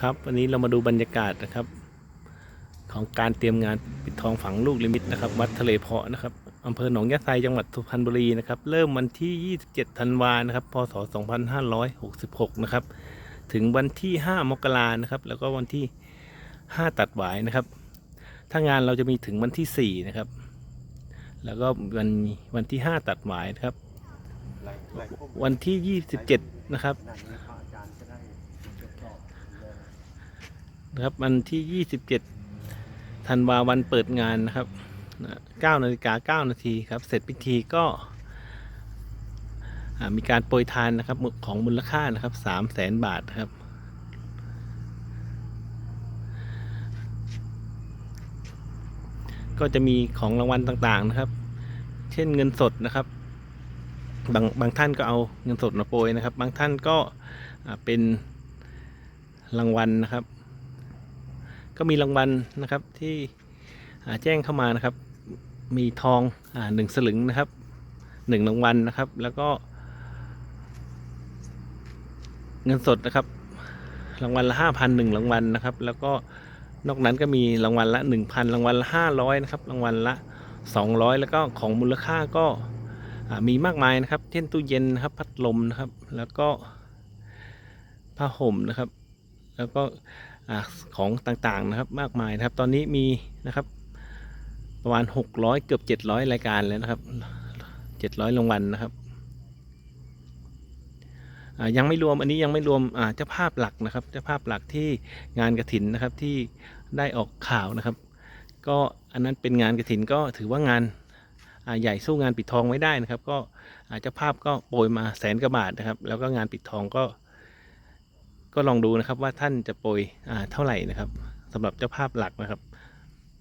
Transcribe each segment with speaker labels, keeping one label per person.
Speaker 1: ครับ วันนี้เรามาดูบรรยากาศนะครับ ของการเตรียมงานปิดทองฝังลูกลิมิตนะครับ วัดทะเลเพาะนะครับอำเภอหนองยะไซจังหวัดสุพรรณบุรีนะครับ เริ่มวันที่ 27 ธันวานะครับ พศ 2566 นะครับ ถึงวันที่ 5 มกรานะครับ แล้วก็วันที่ 5 ตัดหวายนะครับ ถ้างานเราจะมีถึงวันที่ 4 นะครับ แล้วก็วันวันที่ 5 ตัดหวายนะครับ วันที่ 27 นะครับ นะครับวันที่ 27ธันวาวันเปิดงานนะครับ9นาฬิกา9นาทีครับเสร็จพิธีก็มีการโปรยทานนะครับของมูลค่านะครับ3แสนบาทครับก็จะมีของรางวัลต่างๆนะครับ เช่นเงินสดนะครับ บางบางท่านก็เอาเงินสดมาโปรยนะครับ บางท่านก็เป็นรางวัลนะครับ ก็มีรางวัลนะครับที่แจ้งเข้ามานะครับ มีทองอหนึ่งสลึงนะครับหนึ่งรางวัลนะครับ แล้วก็ เงินสดนะครับ รางวัลละห้าพันหนึ่งรางวัลนะครับ แล้วก็นอกนั้นก็มีรางวัลละหนึ่งพันรางวัลละห้าร้อยนะครับรางวัลละสองร้อยแล้วก็ของมูลค่าก็มีมากมายนะครับ เช่นตู้เย็นนะครับ พัดลมนะครับ แล้วก็ผ้าห่มนะครับ แล้วก็อของต่างๆนะครับมากมายนะครับ ตอนนี้มีนะครับ ประมาณ 600 เกือบ 700 รายการแล้วนะครับ 700รางวัลนะครับยังไม่รวมอันนี้ยังไม่รวมเจ้าภาพหลักนะครับเจ้าภาพหลักที่งานกระถินนะครับที่ได้ออกข่าวนะครับ ก็อันนั้นเป็นงานกระถินก็ถือว่างานาใหญ่สู้งานปิดทองไม่ได้นะครับ ก็เจ้าภาพก็โปรยมาแสนกว่าบาทนะครับ แล้วก็งานปิดทองก็ ก็ลองดูนะครับว่าท่านจะโปรยเท่าไหร่นะครับสำหรับเจ้าภาพหลักนะครับ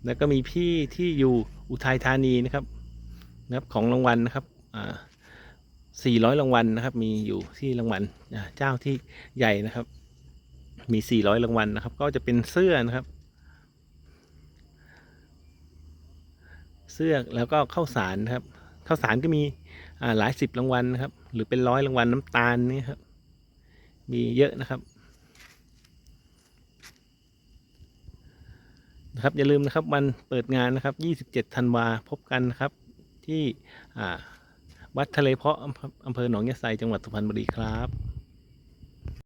Speaker 1: แล้วก็มีพี่ที่อยู่อุทัยธานีนะครับนะครับของรางวัลนะครับอ่า400รางวัลนะครับ มีอยู่ที่รางวัลเจ้าที่ใหญ่นะครับ มี400รางวัลนะครับ ก็จะเป็นเสื้อนะครับ เสื้อแล้วก็ข้าวสารนะครับข้าวสารก็มีหลายสิบรางวัลนะครับ หรือเป็นร้อยรางวัลน้ำตาลนี่ครับ มีเยอะนะครับ นะครับอย่าลืมนะครับวันเปิดงานนะครับ 27 ธันวาพบกันนะครับที่วัดทะเลเพาะอออำเภอหนองยะไซจังหวัดสุพรรณบุรีครับ